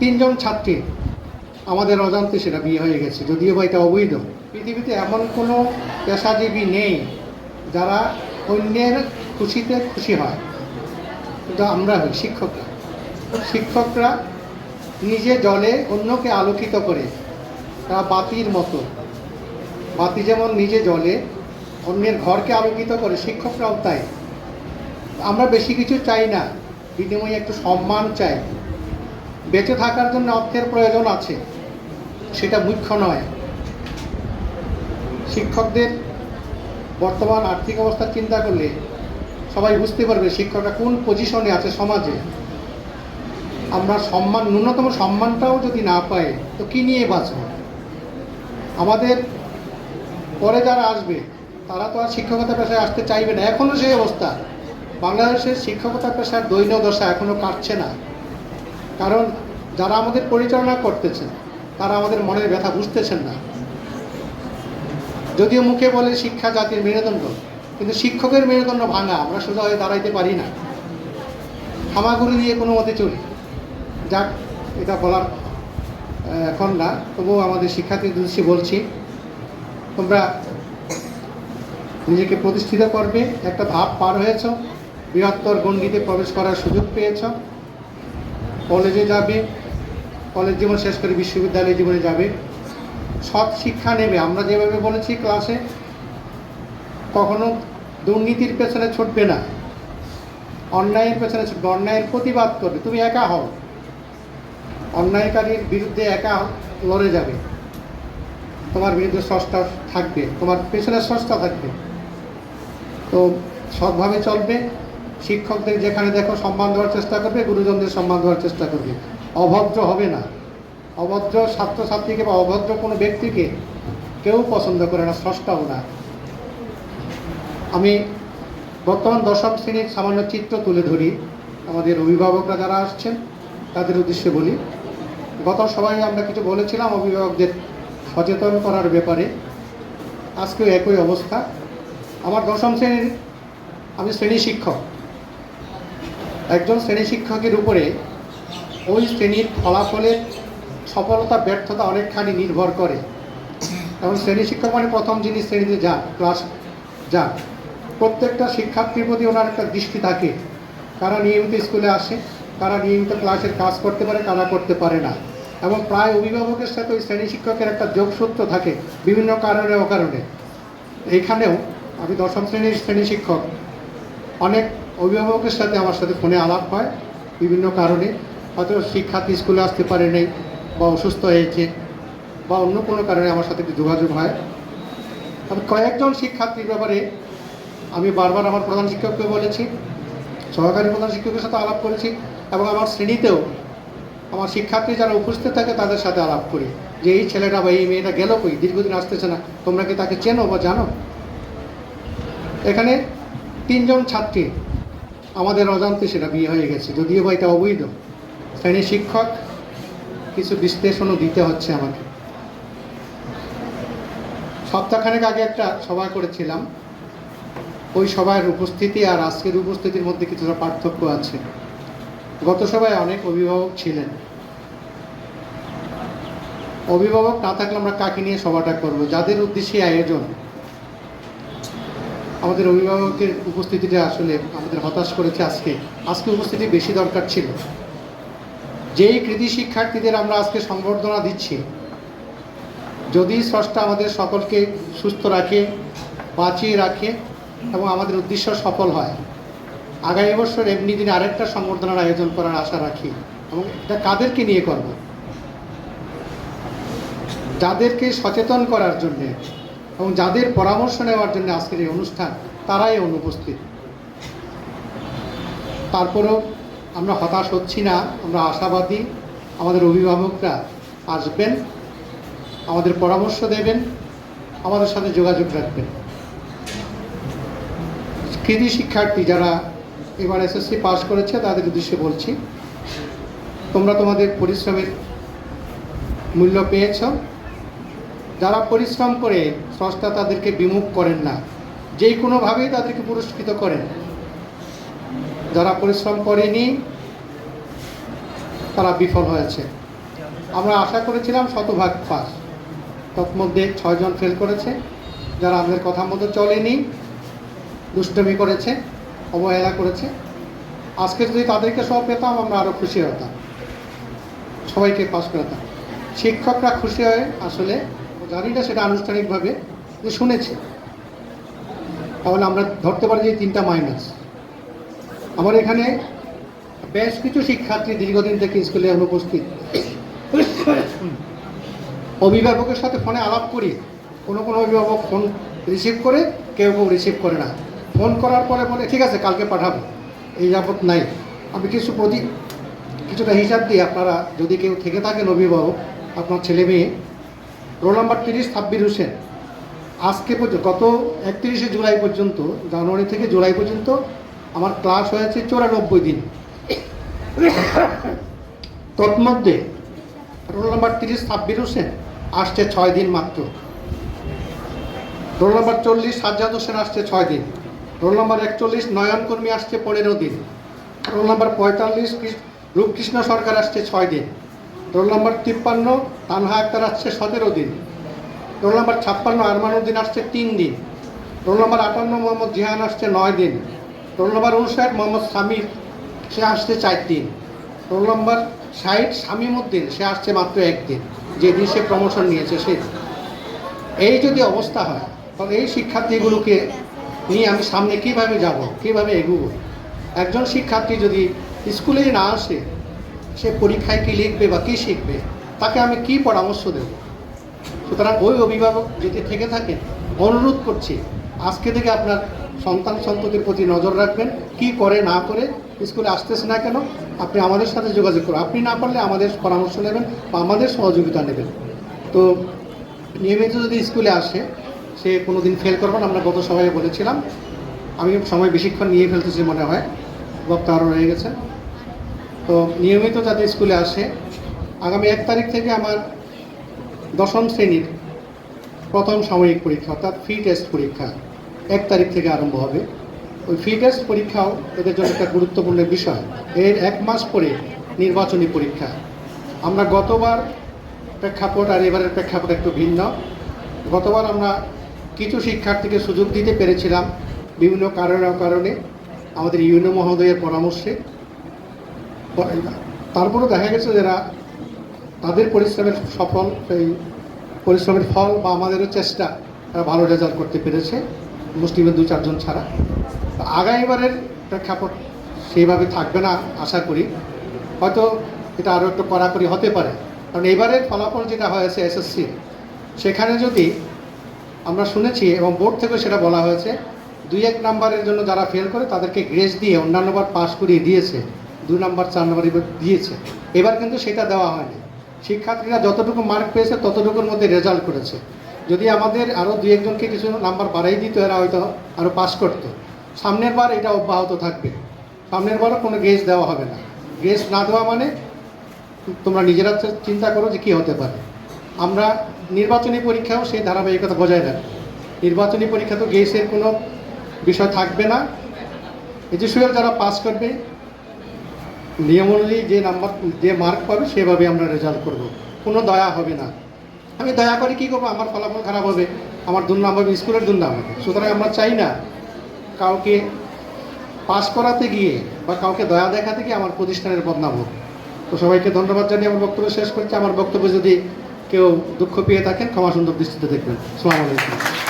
তিনজন ছাত্রী, আমাদের অজান্তে সেটা বিয়ে হয়ে গেছে। যদিও বা এটা অবৈধ। পৃথিবীতে এমন কোনো পেশাজীবী নেই যারা অন্যের খুশিতে খুশি হয়। কিন্তু আমরা হই শিক্ষকরা। শিক্ষকরা নিজে জলে অন্যকে আলোকিত করে। তারা বাতির মতো। বাতি যেমন নিজে জলে অন্যের ঘরকে আলোকিত করে, শিক্ষকরাও তাই। আমরা বেশি কিছু চাই না। বিনিময়ে একটু সম্মান চাই। বেঁচে থাকার জন্য অর্থের প্রয়োজন আছে, সেটা মুখ্য নয়। শিক্ষকদের বর্তমান আর্থিক অবস্থা চিন্তা করলে সবাই বুঝতে পারবে শিক্ষকরা কোন পজিশনে আছে সমাজে। আমরা সম্মান, ন্যূনতম সম্মানটাও যদি না পাই, তো কী নিয়ে বাঁচব? আমাদের পরে যারা আসবে, তারা তো আর শিক্ষকতা পেশায় আসতে চাইবে না। এখনও সেই অবস্থা। বাংলাদেশের শিক্ষকতা পেশার দৈন্য দশা এখনও কাটছে না। কারণ যারা আমাদের পরিচালনা করতেছেন, তারা আমাদের মনের ব্যথা বুঝতেছেন না। যদিও মুখে বলে শিক্ষা জাতির মেরুদণ্ড, কিন্তু শিক্ষকের মেরুদণ্ড ভাঙা আমরা সোজা হয়ে দাঁড়াইতে পারি না। হামাগুড়ি দিয়ে কোনো মতে চলি। যাক, এটা বলার এখন না, তবুও আমাদের শিক্ষার্থীদের বলছি, তোমরা নিজেকে প্রতিষ্ঠিত করবে, একটা ধাপ পার হয়েছ, বৃহত্তর গণ্ডিতে প্রবেশ করার সুযোগ পেয়েছ। কলেজে যাবে, কলেজ জীবন শেষ করে বিশ্ববিদ্যালয় জীবনে যাবে। সৎ শিক্ষা নেবে। আমরা যেভাবে বলেছি ক্লাসে, কখনো দুর্নীতির পেছনে ছুটবে না। অন্যায়ের পেছনে ছুটবে। অন্যায়ের প্রতিবাদ করবে। তুমি একা হও। অন্যায়কারীর বিরুদ্ধে একা লড়ে যাবে। তোমার বিরুদ্ধে সস্তা থাকবে। তোমার পেছনে সস্তা থাকবে। তো সৎভাবে চলবে। শিক্ষকদের যেখানে দেখো সম্মান দেওয়ার চেষ্টা করবে, গুরুজনদের সম্মান দেওয়ার চেষ্টা করবে। অভদ্র হবে না। অভদ্র ছাত্রছাত্রীকে বা অভদ্র কোনো ব্যক্তিকে কেউ পছন্দ করে না, স্রষ্টাও না। আমি বর্তমান দশম শ্রেণির সামান্য চিত্র তুলে ধরি। আমাদের অভিভাবকরা যারা আসছেন, তাদের উদ্দেশ্যে বলি, গত সবাই আমরা কিছু বলেছিলাম অভিভাবকদের সচেতন করার ব্যাপারে। আজকেও একই অবস্থা। আমার দশম শ্রেণির, আমি শ্রেণি শিক্ষক। একজন শ্রেণি শিক্ষকের উপরে ওই শ্রেণির ফলাফলের সফলতা, ব্যর্থতা অনেকখানি নির্ভর করে। এবং শ্রেণি শিক্ষক মানে প্রথম যিনি শ্রেণীতে যান, ক্লাস যান। প্রত্যেকটা শিক্ষার্থীর প্রতি ওনার একটা দৃষ্টি থাকে। কারা নিয়মিত স্কুলে আসে, কারা নিয়মিত ক্লাসের কাজ করতে পারে, কারা করতে পারে না। এবং প্রায় অভিভাবকের সাথে ওই শ্রেণি শিক্ষকের একটা যোগসূত্র থাকে বিভিন্ন কারণে অকারণে। এইখানেও আমি দশম শ্রেণির শ্রেণি শিক্ষক, অনেক অভিভাবকের সাথে আমার সাথে ফোনে আলাপ হয় বিভিন্ন কারণে। হয়তো শিক্ষার্থী স্কুলে আসতে পারে নাই বা অসুস্থ হয়েছে বা অন্য কোনো কারণে আমার সাথে যোগাযোগ হয়। তবে কয়েকজন শিক্ষার্থীর ব্যাপারে আমি বারবার আমার প্রধান শিক্ষককে বলেছি, সহকারী প্রধান শিক্ষকের সাথে আলাপ করেছি এবং আমার শ্রেণীতেও আমার শিক্ষার্থী যারা উপস্থিত থাকে তাদের সাথে আলাপ করি যে এই ছেলেটা বা এই মেয়েটা গেল কই, দীর্ঘদিন আসতেছে না, তোমরা কি তাকে চেনো বা জানো? এখানে তিনজন ছাত্রী আমাদের অজান্তে সেটা বিয়ে হয়ে গেছে। যদিও বা এটা অবৈধ। শ্রেণি শিক্ষক কিছু বিশ্লেষণও দিতে হচ্ছে আমাকে। সপ্তাহখানেক আগে একটা সভা করেছিলাম। ওই সভার উপস্থিতি আর আজকের উপস্থিতির মধ্যে কিছুটা পার্থক্য আছে। গত সভায় অনেক অভিভাবক ছিলেন। অভিভাবক না থাকলে আমরা কাকে নিয়ে সভাটা করব? যাদের উদ্দেশ্যে আয়োজন? আমাদের অভিভাবকের উপস্থিতিটা আসলে আমাদের হতাশ করেছে আজকে। আজকে উপস্থিতি বেশি দরকার ছিল। যেই কৃতি শিক্ষার্থীদের আমরা আজকে সংবর্ধনা দিচ্ছি, যদি স্রষ্টা আমাদের সকলকে সুস্থ রাখে, বাঁচিয়ে রাখে এবং আমাদের উদ্দেশ্য সফল হয়, আগামী বছর এমনি দিনে আরেকটা সংবর্ধনার আয়োজন করার আশা রাখি এবং এটা কাদেরকে নিয়ে করব? যাদেরকে সচেতন করার জন্যে এবং যাদের পরামর্শ নেওয়ার জন্য আজকের এই অনুষ্ঠান, তারাই অনুপস্থিত। তারপরেও আমরা হতাশ হচ্ছি না, আমরা আশাবাদী। আমাদের অভিভাবকরা আসবেন, আমাদের পরামর্শ দেবেন, আমাদের সাথে যোগাযোগ রাখবেন। কৃতি শিক্ষার্থী যারা এবার এসএসসি পাস করেছে, তাদের উদ্দেশ্যে বলছি, তোমরা তোমাদের পরিশ্রমের মূল্য পেয়েছ। যারা পরিশ্রম করে স্রষ্টা তাদেরকে বিমুখ করেন না, যেই কোনোভাবেই তাদেরকে পুরস্কৃত করেন। যারা পরিশ্রম করেনি, তারা বিফল হয়েছে। আমরা আশা করেছিলাম শতভাগ পাস। তৎমধ্যে ছয়জন ফেল করেছে, যারা আমাদের কথা মতো চলেনি, দুষ্টমি করেছে, অবহেলা করেছে। আজকে যদি তাদেরকে সব পেতাম, আমরা আরও খুশি হতাম। সবাইকে পাস করাতাম। শিক্ষকরা খুশি হয়ে আসলে জানি না সেটা আনুষ্ঠানিকভাবে যে শুনেছে। তাহলে আমরা ধরতে পারি যে তিনটা মাইনাস আমার এখানে বেশ কিছু শিক্ষার্থী দীর্ঘদিন থেকে স্কুলে অনুপস্থিত। অভিভাবকের সাথে ফোনে আলাপ করি। কোনো কোনো অভিভাবক ফোন রিসিভ করে, কেউ কেউ রিসিভ করে না। ফোন করার পরে বলে, ঠিক আছে, কালকে পাঠাবো। এই যাবত নাই। আমি কিছু প্রতি, কিছুটা হিসাব দিই। আপনারা যদি কেউ থেকে থাকেন অভিভাবক, আপনার ছেলে মেয়ে রোল নাম্বার তিরিশ সাব্বির হোসেন। আজকে পর্যন্ত গত একত্রিশে জুলাই পর্যন্ত, জানুয়ারি থেকে জুলাই পর্যন্ত আমার ক্লাস হয়েছে চৌরানব্বই দিন। তন্মধ্যে রোল নাম্বার তিরিশ সাব্বির হোসেন আসছে ছয় দিন মাত্র। রোল নাম্বার চল্লিশ সাজ্জাদ হোসেন আসছে ছয় দিন। রোল নাম্বার একচল্লিশ নয়ন কর্মী আসছে পনেরো দিন। রোল নাম্বার পঁয়তাল্লিশ রূপকৃষ্ণ সরকার আসছে ছয় দিন। রোল নাম্বার তিপ্পান্ন, তানহা আক্তার আসছে সতেরো দিন। রোল নাম্বার ছাপ্পান্ন, আরমানুদ্দিন আসছে তিন দিন। রোল নাম্বার আটান্ন, মোহাম্মদ জিহান আসছে নয় দিন। রোল নাম্বার উনষাট মোহাম্মদ সামির, সে আসছে চার দিন। রোল নাম্বার ষাট শামীমউদ্দিন সে আসছে মাত্র একদিন। যেদিন সে প্রমোশন নিয়েছে সে এই যদি অবস্থা হয়, তাহলে এই শিক্ষার্থীগুলোকে নিয়ে আমি সামনে কীভাবে যাব, কীভাবে এগোবো? একজন শিক্ষার্থী যদি স্কুলেই না আসে সে পরীক্ষায় কী লিখবে বা কী শিখবে, তাকে আমি কি পরামর্শ দেব? সুতরাং ওই অভিভাবক যদি থেকে থাকেন অনুরোধ করছি, আজকে থেকে আপনার সন্তান সন্ততির প্রতি নজর রাখবেন, কি করে না করে স্কুলে আসতেছে না কেন, আপনি আমাদের সাথে যোগাযোগ করুন। আপনি না পারলে আমাদের পরামর্শ নেবেন বা আমাদের সহযোগিতা নেবেন। তো নিয়মিত যদি স্কুলে আসে, সে কোনো দিন ফেল করবেন আমরা গত সবাই বলেছিলাম, আমি সময় বেশিক্ষণ নিয়ে ফেলতেছি মনে হয়, বক্তা আরও রয়ে গেছে। তো নিয়মিত যাতে স্কুলে আসে, আগামী এক তারিখ থেকে আমার দশম শ্রেণির প্রথম সাময়িক পরীক্ষা, অর্থাৎ ফি টেস্ট পরীক্ষা এক তারিখ থেকে আরম্ভ হবে। ওই ফি টেস্ট পরীক্ষাও এদের জন্য একটা গুরুত্বপূর্ণ বিষয়। এর এক মাস পরে নির্বাচনী পরীক্ষা। আমরা গতবার প্রেক্ষাপট আর এবারের প্রেক্ষাপট একটু ভিন্ন। গতবার আমরা কিছু শিক্ষার্থীকে সুযোগ দিতে পেরেছিলাম বিভিন্ন কারণে কারণে। আমাদের ইউনো মহোদয়ের পরামর্শে তারপরেও দেখা গেছে যারা তাদের পরিশ্রমের সফল, সেই পরিশ্রমের ফল বা আমাদেরও চেষ্টা তারা ভালো রেজাল্ট করতে পেরেছে। মুসলিমের দু, চারজন ছাড়া। আগামীবারের প্রেক্ষাপট সেইভাবে থাকবে না, আশা করি। হয়তো এটা আরও একটু কড়াকড়ি হতে পারে। কারণ এবারের ফলাফল যেটা হয়েছে এসএসসি সেখানে যদি আমরা শুনেছি এবং বোর্ড থেকেও সেটা বলা হয়েছে, দুই এক নাম্বারের জন্য যারা ফেল করে তাদেরকে গ্রেস দিয়ে অন্যান্যবার পাস করিয়ে দিয়েছে। দুই নম্বর, চার নাম্বার দিয়েছে। এবার কিন্তু সেটা দেওয়া হয়নি। শিক্ষার্থীরা যতটুকু মার্ক পেয়েছে, ততটুকুর মধ্যে রেজাল্ট করেছে। যদি আমাদের আরও দু একজনকে কিছু নাম্বার বাড়াই দিত, এরা হয়তো আরও পাস করতো। সামনের বার এটা অব্যাহত থাকবে। সামনের বারও কোনো গেস দেওয়া হবে না। গেস না দেওয়া মানে তোমরা নিজেরা চিন্তা করো যে কী হতে পারে। আমরা নির্বাচনী পরীক্ষাও সেই ধারাবাহিকতা বজায় রাখব। নির্বাচনী পরীক্ষা তো গেসের কোনো বিষয় থাকবে না। এজিসুয়াল যারা পাস করবে নিয়ম অনুযায়ী যে নাম্বার, যে মার্ক পাবে সেভাবে আমরা রেজাল্ট করব। কোনো দয়া হবে না। আমি দয়া করে কী করব? আমার ফলাফল খারাপ হবে। আমার দুর্নাম হবে, স্কুলের দুর্নাম হবে। সুতরাং আমরা চাই না কাউকে পাস করাতে গিয়ে বা কাউকে দয়া দেখাতে গিয়ে আমার প্রতিষ্ঠানের বদনাম হোক। তো সবাইকে ধন্যবাদ জানিয়ে আমার বক্তব্য শেষ করছি। আমার বক্তব্য যদি কেউ দুঃখ পেয়ে থাকেন ক্ষমা সুন্দর দৃষ্টিতে দেখবেন। সালাম আলাইকুম।